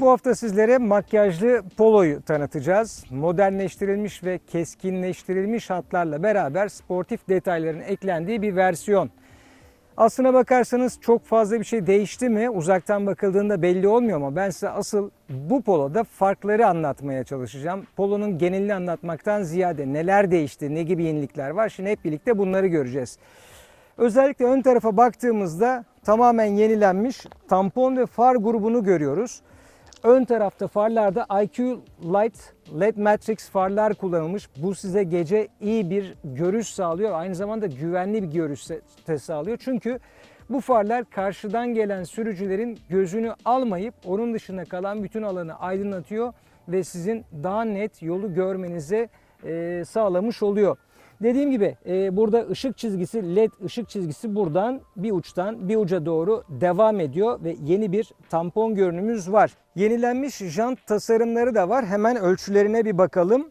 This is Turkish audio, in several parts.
Bu hafta sizlere makyajlı poloyu tanıtacağız. Modernleştirilmiş ve keskinleştirilmiş hatlarla beraber sportif detayların eklendiği bir versiyon. Aslına bakarsanız çok fazla bir şey değişti mi uzaktan bakıldığında belli olmuyor ama ben size asıl bu poloda farkları anlatmaya çalışacağım. Polonun genelini anlatmaktan ziyade neler değişti, ne gibi yenilikler var şimdi hep birlikte bunları göreceğiz. Özellikle ön tarafa baktığımızda tamamen yenilenmiş tampon ve far grubunu görüyoruz. Ön tarafta farlarda IQ Light LED Matrix farlar kullanılmış. Bu size gece iyi bir görüş sağlıyor. Aynı zamanda güvenli bir görüş sağlıyor. Çünkü bu farlar karşıdan gelen sürücülerin gözünü almayıp onun dışında kalan bütün alanı aydınlatıyor ve sizin daha net yolu görmenize e, sağlamış oluyor. Dediğim gibi e, burada ışık çizgisi, led ışık çizgisi buradan bir uçtan bir uca doğru devam ediyor ve yeni bir tampon görünümüz var. Yenilenmiş jant tasarımları da var. Hemen ölçülerine bir bakalım.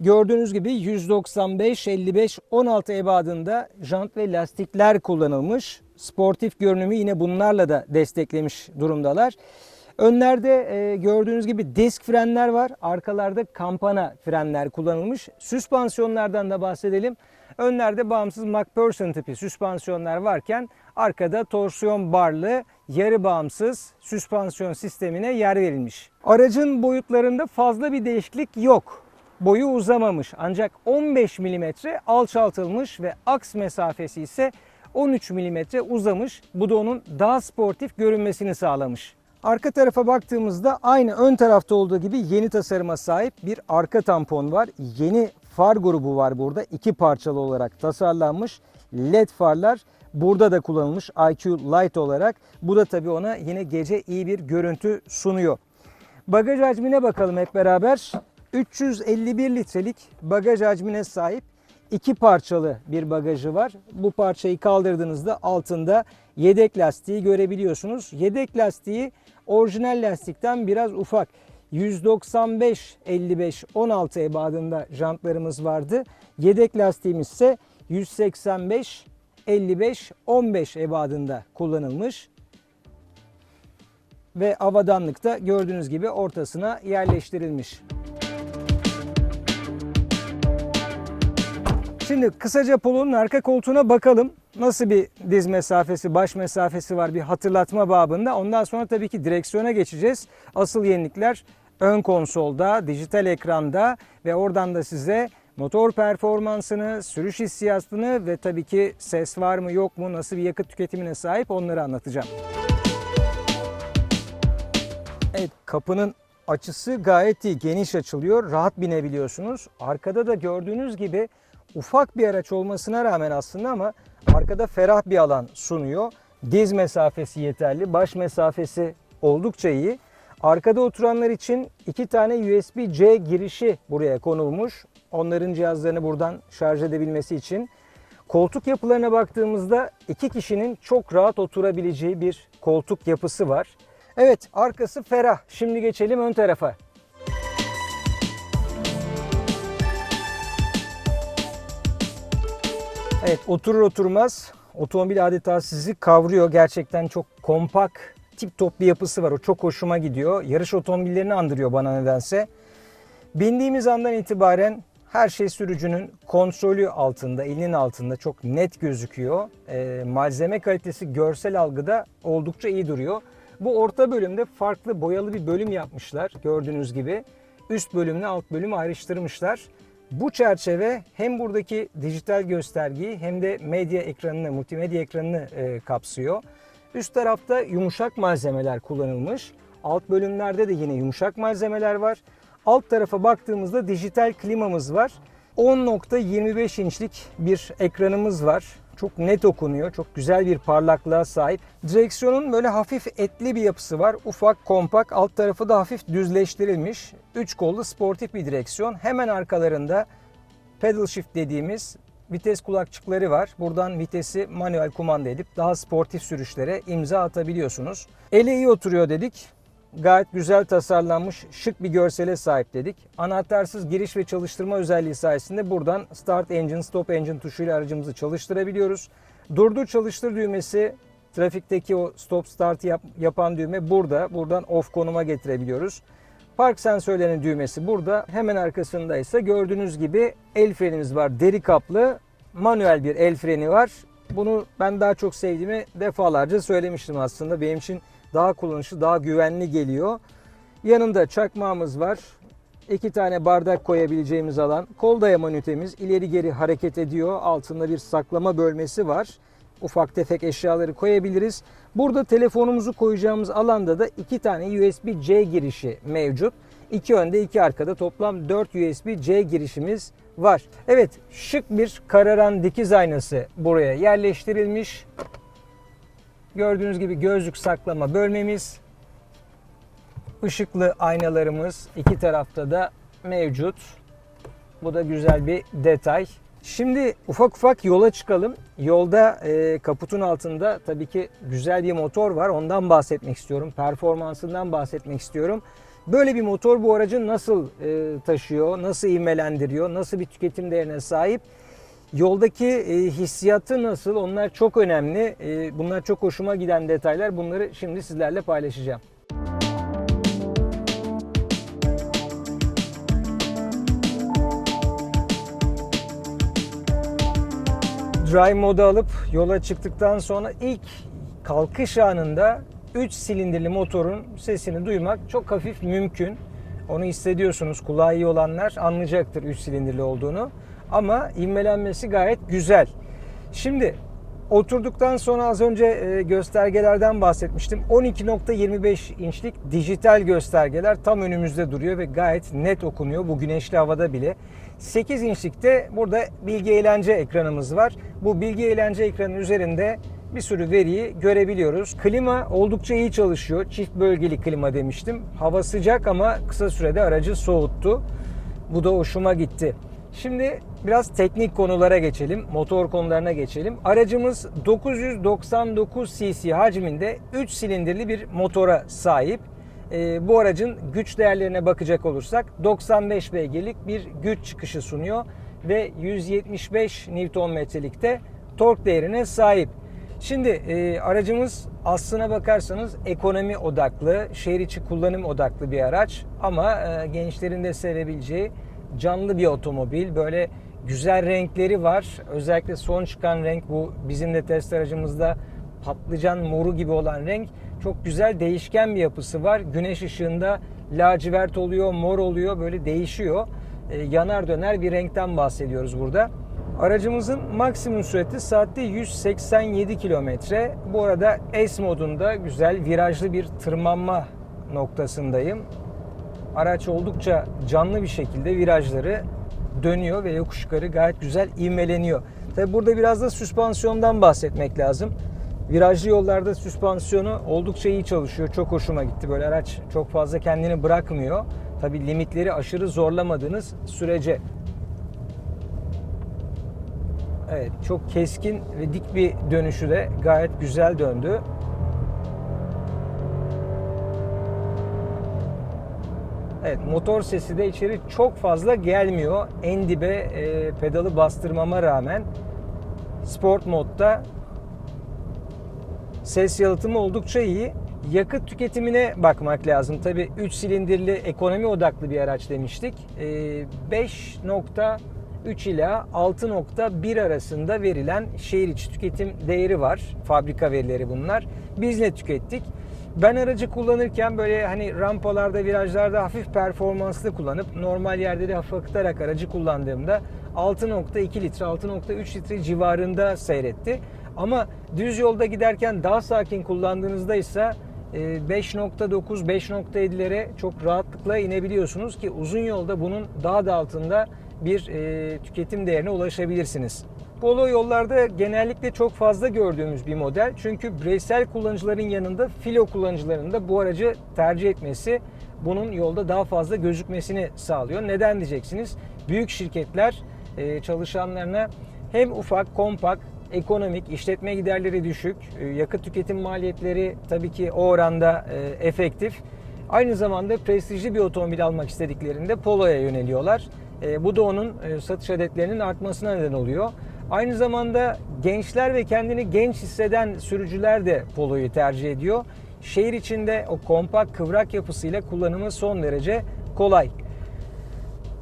Gördüğünüz gibi 195, 55, 16 ebadında jant ve lastikler kullanılmış. Sportif görünümü yine bunlarla da desteklemiş durumdalar. Önlerde e, gördüğünüz gibi disk frenler var. Arkalarda kampana frenler kullanılmış. Süspansiyonlardan da bahsedelim. Önlerde bağımsız MacPherson tipi süspansiyonlar varken arkada torsiyon barlı yarı bağımsız süspansiyon sistemine yer verilmiş. Aracın boyutlarında fazla bir değişiklik yok. Boyu uzamamış ancak 15 mm alçaltılmış ve aks mesafesi ise 13 mm uzamış. Bu da onun daha sportif görünmesini sağlamış. Arka tarafa baktığımızda aynı ön tarafta olduğu gibi yeni tasarıma sahip bir arka tampon var. Yeni far grubu var burada. iki parçalı olarak tasarlanmış. LED farlar burada da kullanılmış IQ Light olarak. Bu da tabii ona yine gece iyi bir görüntü sunuyor. Bagaj hacmine bakalım hep beraber. 351 litrelik bagaj hacmine sahip iki parçalı bir bagajı var. Bu parçayı kaldırdığınızda altında yedek lastiği görebiliyorsunuz. Yedek lastiği orijinal lastikten biraz ufak. 195 55 16 ebadında jantlarımız vardı. Yedek lastiğimiz ise 185 55 15 ebadında kullanılmış. Ve avadanlık da gördüğünüz gibi ortasına yerleştirilmiş. Şimdi kısaca Polo'nun arka koltuğuna bakalım. Nasıl bir diz mesafesi, baş mesafesi var bir hatırlatma babında. Ondan sonra tabii ki direksiyona geçeceğiz. Asıl yenilikler ön konsolda, dijital ekranda ve oradan da size motor performansını, sürüş hissiyatını ve tabii ki ses var mı yok mu, nasıl bir yakıt tüketimine sahip onları anlatacağım. Evet kapının açısı gayet iyi, geniş açılıyor, rahat binebiliyorsunuz. Arkada da gördüğünüz gibi ufak bir araç olmasına rağmen aslında ama arkada ferah bir alan sunuyor. Diz mesafesi yeterli, baş mesafesi oldukça iyi. Arkada oturanlar için iki tane USB-C girişi buraya konulmuş. Onların cihazlarını buradan şarj edebilmesi için. Koltuk yapılarına baktığımızda iki kişinin çok rahat oturabileceği bir koltuk yapısı var. Evet arkası ferah. Şimdi geçelim ön tarafa. Evet oturur oturmaz otomobil adeta sizi kavruyor. Gerçekten çok kompakt, tip top bir yapısı var. O çok hoşuma gidiyor. Yarış otomobillerini andırıyor bana nedense. Bindiğimiz andan itibaren her şey sürücünün kontrolü altında, elinin altında çok net gözüküyor. E, malzeme kalitesi görsel algıda oldukça iyi duruyor. Bu orta bölümde farklı boyalı bir bölüm yapmışlar gördüğünüz gibi. Üst bölümle alt bölümü ayrıştırmışlar. Bu çerçeve hem buradaki dijital göstergeyi hem de medya ekranını, multimedya ekranını e, kapsıyor. Üst tarafta yumuşak malzemeler kullanılmış. Alt bölümlerde de yine yumuşak malzemeler var. Alt tarafa baktığımızda dijital klimamız var. 10.25 inçlik bir ekranımız var. Çok net okunuyor. Çok güzel bir parlaklığa sahip. Direksiyonun böyle hafif etli bir yapısı var. Ufak, kompakt. Alt tarafı da hafif düzleştirilmiş. 3 kollu sportif bir direksiyon. Hemen arkalarında pedal shift dediğimiz vites kulakçıkları var. Buradan vitesi manuel kumanda edip daha sportif sürüşlere imza atabiliyorsunuz. Ele iyi oturuyor dedik. Gayet güzel tasarlanmış, şık bir görsele sahip dedik. Anahtarsız giriş ve çalıştırma özelliği sayesinde buradan Start Engine, Stop Engine tuşuyla aracımızı çalıştırabiliyoruz. Durdur çalıştır düğmesi Trafikteki o stop start yap- yapan düğme burada. Buradan off konuma getirebiliyoruz. Park sensörlerinin düğmesi burada. Hemen arkasında ise gördüğünüz gibi el frenimiz var. Deri kaplı manuel bir el freni var. Bunu ben daha çok sevdiğimi defalarca söylemiştim aslında. Benim için daha kullanışlı, daha güvenli geliyor. Yanında çakmağımız var. İki tane bardak koyabileceğimiz alan. Kol dayama ünitemiz ileri geri hareket ediyor. Altında bir saklama bölmesi var. Ufak tefek eşyaları koyabiliriz. Burada telefonumuzu koyacağımız alanda da iki tane USB-C girişi mevcut. İki önde iki arkada toplam 4 USB-C girişimiz var. Evet şık bir kararan dikiz aynası buraya yerleştirilmiş. Gördüğünüz gibi gözlük saklama bölmemiz. Işıklı aynalarımız iki tarafta da mevcut. Bu da güzel bir detay. Şimdi ufak ufak yola çıkalım. Yolda e, kaputun altında tabii ki güzel bir motor var. Ondan bahsetmek istiyorum. Performansından bahsetmek istiyorum. Böyle bir motor bu aracı nasıl e, taşıyor, nasıl ivmelendiriyor, nasıl bir tüketim değerine sahip? Yoldaki e, hissiyatı nasıl? Onlar çok önemli. E, bunlar çok hoşuma giden detaylar. Bunları şimdi sizlerle paylaşacağım. Drive modu alıp yola çıktıktan sonra ilk kalkış anında 3 silindirli motorun sesini duymak çok hafif mümkün. Onu hissediyorsunuz. Kulağı iyi olanlar anlayacaktır 3 silindirli olduğunu. Ama ivmelenmesi gayet güzel. Şimdi oturduktan sonra az önce e, göstergelerden bahsetmiştim. 12.25 inçlik dijital göstergeler tam önümüzde duruyor ve gayet net okunuyor bu güneşli havada bile. 8 inçlikte burada bilgi eğlence ekranımız var. Bu bilgi eğlence ekranının üzerinde bir sürü veriyi görebiliyoruz. Klima oldukça iyi çalışıyor. Çift bölgeli klima demiştim. Hava sıcak ama kısa sürede aracı soğuttu. Bu da hoşuma gitti. Şimdi biraz teknik konulara geçelim, motor konularına geçelim. Aracımız 999 cc hacminde 3 silindirli bir motora sahip. Ee, bu aracın güç değerlerine bakacak olursak 95 beygirlik bir güç çıkışı sunuyor ve 175 Nm'lik de tork değerine sahip. Şimdi e, aracımız aslına bakarsanız ekonomi odaklı, şehir içi kullanım odaklı bir araç ama e, gençlerin de sevebileceği canlı bir otomobil. Böyle güzel renkleri var. Özellikle son çıkan renk bu bizim de test aracımızda patlıcan moru gibi olan renk. Çok güzel değişken bir yapısı var. Güneş ışığında lacivert oluyor, mor oluyor böyle değişiyor. E, yanar döner bir renkten bahsediyoruz burada. Aracımızın maksimum sürati saatte 187 kilometre. Bu arada S modunda güzel virajlı bir tırmanma noktasındayım. Araç oldukça canlı bir şekilde virajları dönüyor ve yokuş yukarı gayet güzel ivmeleniyor. Tabi burada biraz da süspansiyondan bahsetmek lazım. Virajlı yollarda süspansiyonu oldukça iyi çalışıyor. Çok hoşuma gitti. Böyle araç çok fazla kendini bırakmıyor. Tabi limitleri aşırı zorlamadığınız sürece. Evet çok keskin ve dik bir dönüşü de gayet güzel döndü. Evet motor sesi de içeri çok fazla gelmiyor. En dibe e, pedalı bastırmama rağmen sport modda ses yalıtımı oldukça iyi. Yakıt tüketimine bakmak lazım. Tabi 3 silindirli ekonomi odaklı bir araç demiştik. E, 5.3 ila 6.1 arasında verilen şehir içi tüketim değeri var. Fabrika verileri bunlar. Biz ne tükettik? Ben aracı kullanırken böyle hani rampalarda, virajlarda hafif performanslı kullanıp normal yerde de hafif akıtarak aracı kullandığımda 6.2 litre, 6.3 litre civarında seyretti. Ama düz yolda giderken daha sakin kullandığınızda ise 5.9, 5.7'lere çok rahatlıkla inebiliyorsunuz ki uzun yolda bunun daha da altında bir e, tüketim değerine ulaşabilirsiniz. Polo yollarda genellikle çok fazla gördüğümüz bir model. Çünkü bireysel kullanıcıların yanında filo kullanıcılarının da bu aracı tercih etmesi bunun yolda daha fazla gözükmesini sağlıyor. Neden diyeceksiniz? Büyük şirketler e, çalışanlarına hem ufak, kompakt, ekonomik, işletme giderleri düşük, e, yakıt tüketim maliyetleri tabii ki o oranda e, efektif. Aynı zamanda prestijli bir otomobil almak istediklerinde Polo'ya yöneliyorlar. Bu da onun satış adetlerinin artmasına neden oluyor. Aynı zamanda gençler ve kendini genç hisseden sürücüler de Polo'yu tercih ediyor. Şehir içinde o kompakt kıvrak yapısıyla kullanımı son derece kolay.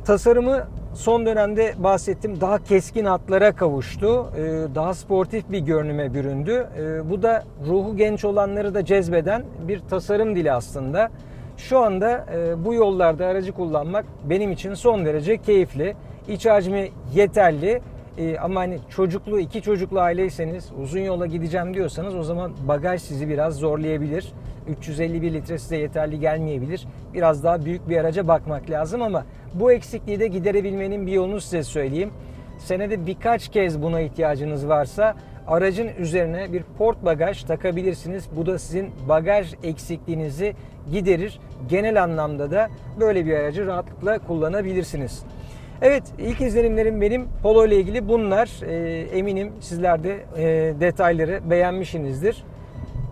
Tasarımı son dönemde bahsettim daha keskin hatlara kavuştu. Ee, Daha sportif bir görünüme büründü. Ee, Bu da ruhu genç olanları da cezbeden bir tasarım dili aslında. Şu anda e, bu yollarda aracı kullanmak benim için son derece keyifli. İç hacmi yeterli. Ee, ama hani çocuklu, iki çocuklu aileyseniz, uzun yola gideceğim diyorsanız o zaman bagaj sizi biraz zorlayabilir. 351 litre size yeterli gelmeyebilir. Biraz daha büyük bir araca bakmak lazım ama bu eksikliği de giderebilmenin bir yolunu size söyleyeyim. Senede birkaç kez buna ihtiyacınız varsa aracın üzerine bir port bagaj takabilirsiniz. Bu da sizin bagaj eksikliğinizi giderir. Genel anlamda da böyle bir aracı rahatlıkla kullanabilirsiniz. Evet ilk izlenimlerim benim Polo ile ilgili bunlar. Ee, eminim sizler de e, detayları beğenmişsinizdir.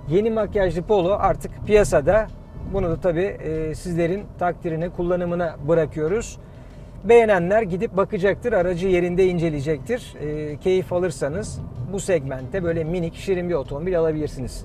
Yeni makyajlı Polo artık piyasada. Bunu da tabii e, sizlerin takdirine, kullanımına bırakıyoruz. Beğenenler gidip bakacaktır, aracı yerinde inceleyecektir. E, keyif alırsanız bu segmentte böyle minik, şirin bir otomobil alabilirsiniz.